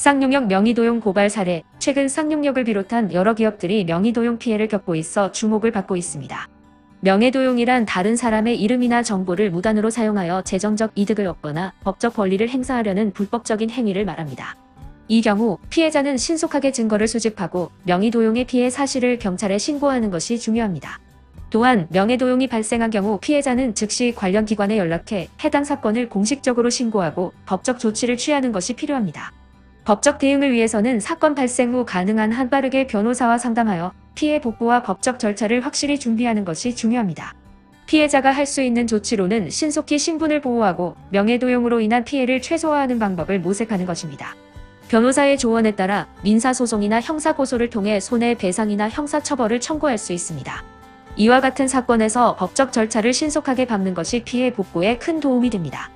쌍용역 명의도용 고발 사례, 최근 쌍용역을 비롯한 여러 기업들이 명의도용 피해를 겪고 있어 주목을 받고 있습니다. 명예도용이란 다른 사람의 이름이나 정보를 무단으로 사용하여 재정적 이득을 얻거나 법적 권리를 행사하려는 불법적인 행위를 말합니다. 이 경우 피해자는 신속하게 증거를 수집하고 명의도용의 피해 사실을 경찰에 신고하는 것이 중요합니다. 또한 명예도용이 발생한 경우 피해자는 즉시 관련 기관에 연락해 해당 사건을 공식적으로 신고하고 법적 조치를 취하는 것이 필요합니다. 법적 대응을 위해서는 사건 발생 후 가능한 한 빠르게 변호사와 상담하여 피해 복구와 법적 절차를 확실히 준비하는 것이 중요합니다. 피해자가 할 수 있는 조치로는 신속히 신분을 보호하고 명예도용으로 인한 피해를 최소화하는 방법을 모색하는 것입니다. 변호사의 조언에 따라 민사소송이나 형사고소를 통해 손해배상이나 형사처벌을 청구할 수 있습니다. 이와 같은 사건에서 법적 절차를 신속하게 밟는 것이 피해 복구에 큰 도움이 됩니다.